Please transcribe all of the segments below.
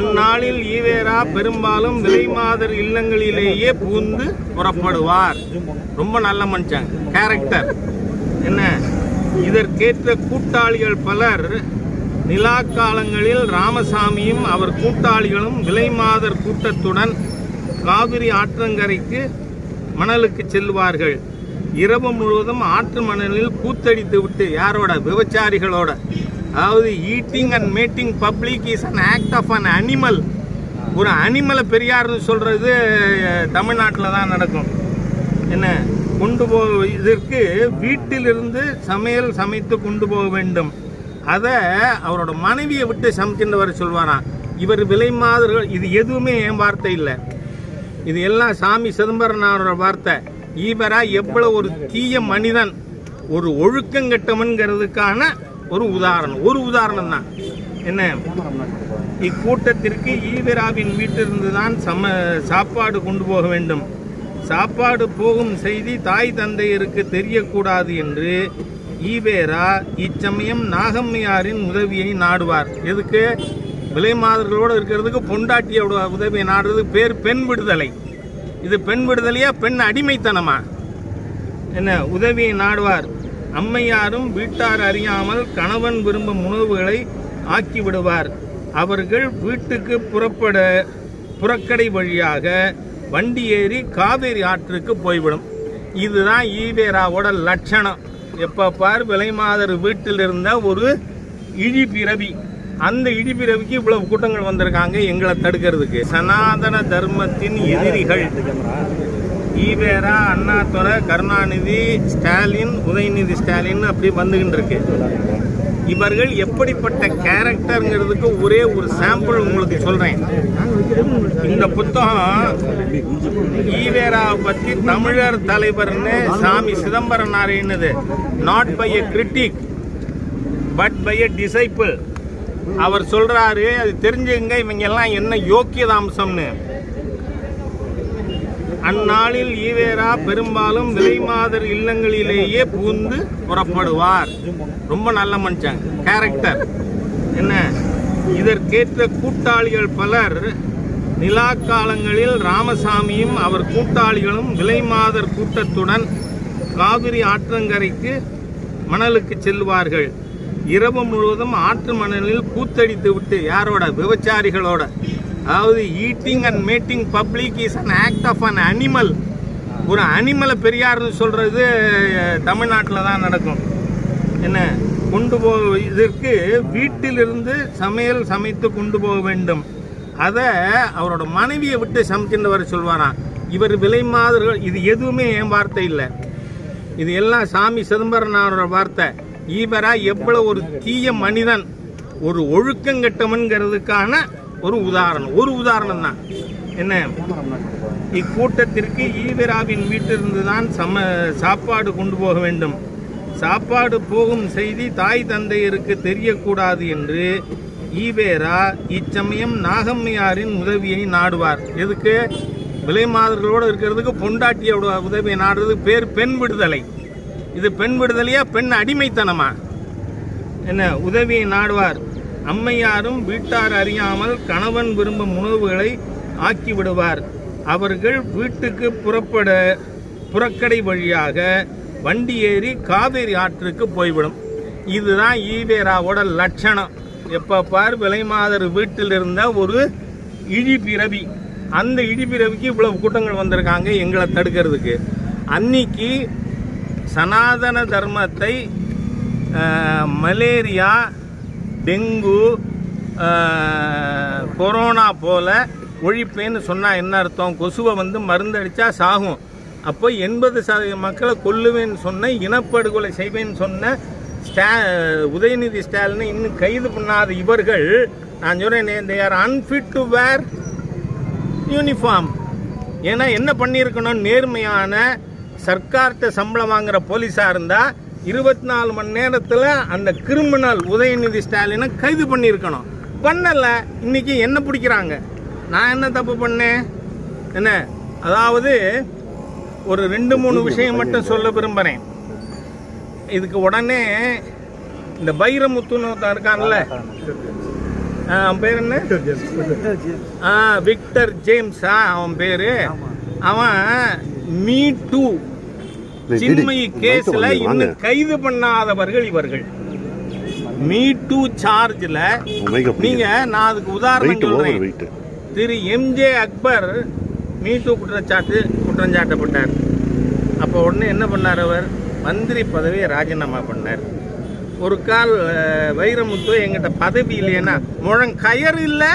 அந்நாளில் ஈவேரா பெரும்பாலும் விலைமாதர் இல்லங்களிலேயே புகுந்து புறப்படுவார். ரொம்ப நல்ல மனுஷன் கேரக்டர் என்ன? இதற்கேற்ற கூட்டாளிகள் பலர் நிலா காலங்களில் ராமசாமியும் அவர் கூட்டாளிகளும் விலைமாதர் கூட்டத்துடன் காவிரி ஆற்றங்கரைக்கு மணலுக்கு செல்வார்கள். இரவு முழுவதும் ஆற்று மணலில் கூத்தடித்து விட்டு யாரோட? விபச்சாரிகளோட. அதாவது eating and mating public is an act of an animal ஒரு அனிமலை பெரியார்னு சொல்கிறது தமிழ்நாட்டில் தான் நடக்கும். என்ன? கொண்டு போ இதற்கு வீட்டிலிருந்து சமையல் சமைத்து கொண்டு போக வேண்டும். அதை அவரோட மனைவியை விட்டு சமைக்கின்றவர் சொல்வாராம். இவர் விலை மாதிரிகள் இது எதுவுமே என் வார்த்தை இல்லை. இது எல்லாம் சாமி சிதம்பரனாரோட வார்த்தை. ஈவரா எவ்வளோ ஒரு தீய மனிதன் ஒரு ஒழுக்கங்கெட்டவன்கிறதுக்கான ஒரு உதாரணம் ஒரு உதாரணம் தான் என்ன? இக்கூட்டத்திற்கு ஈவராவின் வீட்டிலிருந்து தான் சம சாப்பாடு கொண்டு போக வேண்டும். சாப்பாடு போகும் செய்தி தாய் தந்தையருக்கு தெரியக்கூடாது என்று ஈவேரா இச்சமயம் நாகம்மையாரின் உதவியை நாடுவார். எதுக்கு? விலை மாதர்களோடு இருக்கிறதுக்கு பொண்டாட்டியோட உதவியை நாடுறதுக்கு பேர் பெண் விடுதலை. இது பெண் விடுதலையா பெண் அடிமைத்தனமா? என்ன? உதவியை நாடுவார். அம்மையாரும் வீட்டார் அறியாமல் கணவன் விரும்பும் உணவுகளை ஆக்கிவிடுவார். அவர்கள் வீட்டுக்கு புறப்பட புறக்கடை வழியாக வண்டி ஏறி காவேரி ஆற்றுக்கு போய்விடும். இதுதான் ஈவேராவோட லட்சணம். எப்போ பார் விலைமாதர் வீட்டில் இருந்த ஒரு இழிபிறவி அந்த இழிபிறவிக்கு இவ்வளவு கூட்டங்கள் வந்திருக்காங்க எங்களை தடுக்கிறதுக்கு. சனாதன தர்மத்தின் எதிரிகள். ஈவேரா அண்ணாதுரை கருணாநிதி ஸ்டாலின் உதயநிதி ஸ்டாலின் அப்படி வந்துகிட்டு இருக்கு. இவர்கள் எப்படிப்பட்ட கேரக்டருங்கிறதுக்கு ஒரே ஒரு சாம்பிள் உங்களுக்கு சொல்றேன். இந்த புத்தகம் ஈவேராவை பத்தி தமிழர் தலைவர்னு Sami Chidambaram நாராயணது. Not by a critic but by a disciple அவர் சொல்றாரு அது தெரிஞ்சுங்க இவங்க எல்லாம் என்ன யோக்கியதாம்சம்னு. அந்நாளில் ஈவேரா பெரும்பாலும் விலைமாதர் இல்லங்களிலேயே புகுந்து புறப்படுவார். ரொம்ப நல்ல மனுஷன் கேரக்டர் என்ன? இதற்கேற்ற கூட்டாளிகள் பலர் நிலா காலங்களில் ராமசாமியும் அவர் கூட்டாளிகளும் விலைமாதர் கூட்டத்துடன் காவிரி ஆற்றங்கரைக்கு மணலுக்கு செல்வார்கள். இரவு முழுவதும் ஆற்று மணலில் கூத்தடித்து விட்டு யாரோட? விபச்சாரிகளோட. அதாவது eating and meeting public is an act of an animal ஒரு அனிமலை பெரியார்னு சொல்கிறது தமிழ்நாட்டில் தான் நடக்கும். என்ன? கொண்டு போ இதற்கு வீட்டிலிருந்து சமையல் சமைத்து கொண்டு போக வேண்டும். அதை அவரோட மனைவியை விட்டு சமைக்கின்றவர் சொல்வாராம். இவர் விலை மாதிரிகள் இது எதுவுமே என் வார்த்தை இல்லை. இது எல்லாம் சாமி சிதம்பரனாரோட வார்த்தை. ஈவரா எவ்வளோ ஒரு தீய மனிதன். ஒரு ஒழுக்கங்கெட்டவன்கிறதுக்கான ஒரு உதாரணம் ஒரு உதாரணம் தான் என்ன? இக்கூட்டத்திற்கு ஈவராவின் வீட்டிலிருந்து தான் சம சாப்பாடு கொண்டு போக வேண்டும். சாப்பாடு போகும் செய்தி தாய் தந்தையருக்கு தெரியக்கூடாது என்று ஈவேரா இச்சமயம் நாகம்மையாரின் உதவியை நாடுவார். எதுக்கு? விலை மாதர்களோடு இருக்கிறதுக்கு பொண்டாட்டியோட உதவியை நாடுறது பேர் பெண் விடுதலை. இது பெண் விடுதலையா பெண் அடிமைத்தனமா? என்ன? உதவியை நாடுவார். அம்மையாரும் வீட்டார் அறியாமல் கணவன் விரும்பும் உணவுகளை ஆக்கிவிடுவார். அவர்கள் வீட்டுக்கு புறப்பட புறக்கடை வழியாக வண்டி ஏறி காவேரி ஆற்றுக்கு போய்விடும். இதுதான் ஈவேராவோட லட்சணம். எப்போ பார் விலைமாதர் வீட்டில் இருந்த ஒரு இழிபிறவி அந்த இழிபிறவிக்கு இவ்வளவு கூட்டங்கள் வந்திருக்காங்க எங்களை தடுக்கிறதுக்கு. அன்னைக்கு சனாதன தர்மத்தை மலேரியா டெங்கு கொரோனா போல் ஒழிப்பேன்னு சொன்னால் என்ன அர்த்தம்? கொசுவை வந்து மருந்தடிச்சா சாகும். அப்போ எண்பது சதவீத மக்களை கொல்லுவேன்னு சொன்ன இனப்படுகொலை செய்வேன்னு சொன்ன ஸ்டா உதயநிதி ஸ்டாலினை இன்னும் கைது பண்ணாத இவர்கள் நான் சொல்கிறேன் they are unfit to wear uniform ஏன்னா என்ன பண்ணியிருக்கணும்? நேர்மையான சர்க்கார்கிட்ட சம்பளம் வாங்குகிற போலீஸாக இருந்தால் இருபத்தி நாலு மணி நேரத்தில் அந்த கிரிமினல் உதயநிதி ஸ்டாலினை கைது பண்ணியிருக்கணும். பண்ணல. இன்னைக்கு என்ன பிடிக்கிறாங்க? நான் என்ன தப்பு பண்ணேன்? என்ன? அதாவது ஒரு ரெண்டு மூணு விஷயம் மட்டும் சொல்ல விரும்புகிறேன் இதுக்கு உடனே இந்த பைரமுத்துன்னு ஒருத்தன் இருக்கான்ல. அவன் பேர் என்ன? ஆ விக்டர் ஜேம்ஸா அவன் பேரு. அவன் மீ டூ சின்மயி கேஸ்ல இன்னும் கைது பண்ணாதவர்கள் இவர்கள். மீ டூ சார்ஜ்ல நீங்க நான் அதுக்கு உதாரணம் சொல்றேன். திரு எம்ஜே அக்பர் மீ டூ குற்றச்சாட்டு குற்றஞ்சாட்டப்பட்டார். அப்போ உடனே என்ன பண்ணார் அவர்? மந்திரி பதவியை ராஜினாமா பண்ணார். ஒரு கால் வைரமுத்து எங்கிட்ட பதவி இல்லைன்னா முழங்கயறு இல்லை.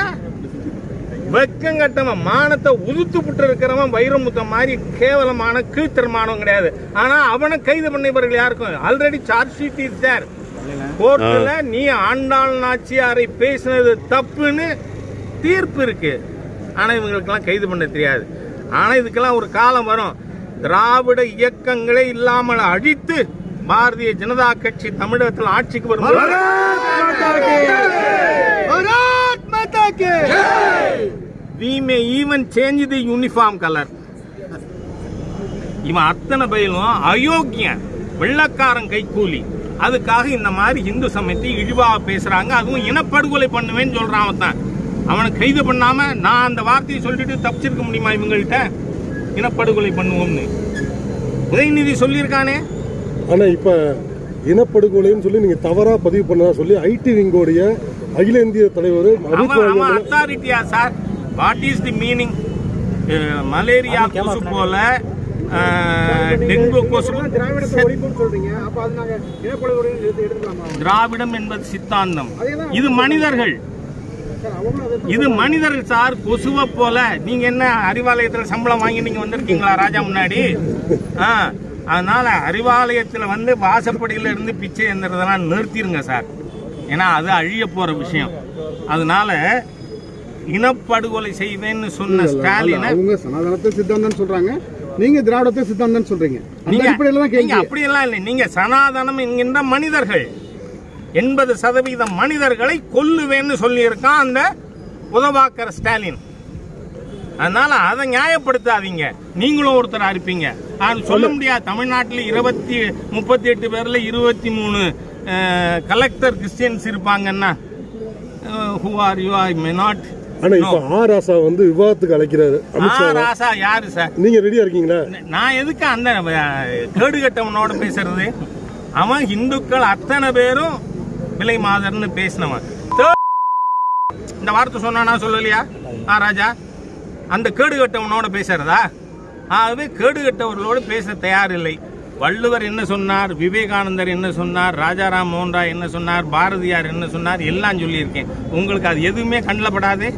வெக்கம் கட்டவன் மானத்தை உதுத்து புட்டு இருக்கிறவன் வைரமுத்த மாதிரி கேவலமான கீழ்த்தரமானவன் கிடையாது. ஆனா அவனை கைது பண்ணவர்கள் யாருக்கும் already charge sheet is there கோர்ட்ல நீ ஆண்டாள் நாச்சியாரை பேசினது தப்புன்னு தீர்ப்பு இருக்கு. ஆனா இவங்களுக்கெல்லாம் கைது பண்ண தெரியாது. ஆனா இதுக்கெல்லாம் ஒரு காலம் வரும். திராவிட இயக்கங்களே இல்லாமல் அழித்து பாரதிய ஜனதா கட்சி தமிழகத்தில் ஆட்சிக்கு வரும் we may even change the uniform color. இவன் அத்தனை பயிலும் அயோக்கியன் வெள்ளக்காரன் கைக்கூலி. அதுக்காக இந்த மாதிரி இந்து சமயத்தை இழிவா பேசுறாங்க. அதுவும் இனப்படுகொலை பண்ணுவேன்னு சொல்றான் அவன். தான் அவனை கைது பண்ணாம நான் அந்த வார்த்தையை சொல்லிட்டு தப்பிச்சிருக்க முடியுமா இவங்கள்ட்ட? இனப்படுகொலை பண்ணுவோம்னு. உதயநிதி சொல்லியிருக்கானே? ஆனா இப்ப இனப்படுகொலைன்னு சொல்லி நீங்க தவறா பதிவு பண்ணதா சொல்லி ஐடி விங்கோடைய அகில இந்திய தலைவர் அத்தாரிட்டியா sir. What is the meaning malaria கொசு போல டெங்கு கொசு சொல்றீங்க. அப்ப அது நாங்க இனப்படுகொலை எடுத்துக்கலாமா? திராவிடம் என்பது சித்தாந்தம். இது மனிதர்கள். இது மனிதர்கள் சார் கொசுவை போல. நீங்க என்ன அறிவாலயத்துல சம்பளம் வாங்கி நீங்க வந்திருக்கீங்களா ராஜா முன்னாடி? ஆ அதனால அறிவாலயத்துல வந்து வாசப்படியில இருந்து பிச்சை எந்திரதெல்லாம் நிறுத்திடுங்க சார். ஏன்னா அது அழிய போற விஷயம். அதனால இனப்படுகொலை செய்வேன்னு சொன்ன ஸ்டாலினை அவங்க சனாதனத்தை சித்தாந்தம் சொல்றாங்க. நீங்க திராவிடத்தை சித்தாந்தம் சொல்றீங்க. நீங்க அப்படியெல்லாம் இல்லை. நீங்க சனாதனம் என்கின்ற மனிதர்கள் எண்பது சதவீதம் மனிதர்களை கொல்லுவேன்னு சொல்லியிருக்கான் அந்த உதவாக்கர் ஸ்டாலின். அதனால அதை நியாயப்படுத்தாதீங்க. நீங்களும் ஒருத்தரா இருப்பீங்க. அது சொல்ல முடியாது. தமிழ்நாட்டில் இருபத்தி முப்பத்தி எட்டு பேர்ல இருபத்தி மூணு கலெக்டர் கிறிஸ்டியன்ஸ் இருப்பாங்கன்னா who are you I may not ஆனா இப்ப ஆர் ராசா வந்து விவாதத்துக்கு அழைக்கிறாரு. அமித்ஷா ராசா யாரு சார்? நீங்க ரெடியா இருக்கீங்களா? நான் எதுக்கு அந்த அஹ், கேடுகட்டவனோட பேசுறது? அவன் இந்துக்கள் அத்தனை பேரும் விலை மாதர்னு பேசினவன். இந்த வார்த்தை சொன்னானா சொல்லலையா? ஆ ராஜா அந்த கேடுகட்டவனோட பேசுறதா? ஆகவே கேடுகட்டவர்களோடு பேச தயாரில்லை. வள்ளுவர் என்ன சொன்னார்? விவேகானந்தர் என்ன சொன்னார்? ராஜாராம் மோகன் ராய் என்ன சொன்னார்? பாரதியார் என்ன சொன்னார்? எல்லாம் சொல்லியிருக்கேன். உங்களுக்கு அது எதுவுமே கண்ணில் படாதே.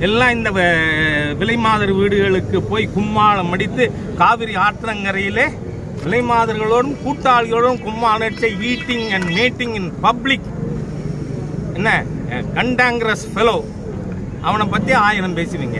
எல்லாம் இந்த வ- விலைமாதர் வீடுகளுக்கு போய் கும்மாளம் அடித்து காவிரி ஆற்றங்கரையிலே விலைமாதர்களோடும் கூட்டாளிகளோடும் கும்மாளத்தை eating and meeting in public என்ன? கண்டாங்கிரஸ் ஃபெலோ அவனை பற்றி ஆயிரம் பேசுவீங்க.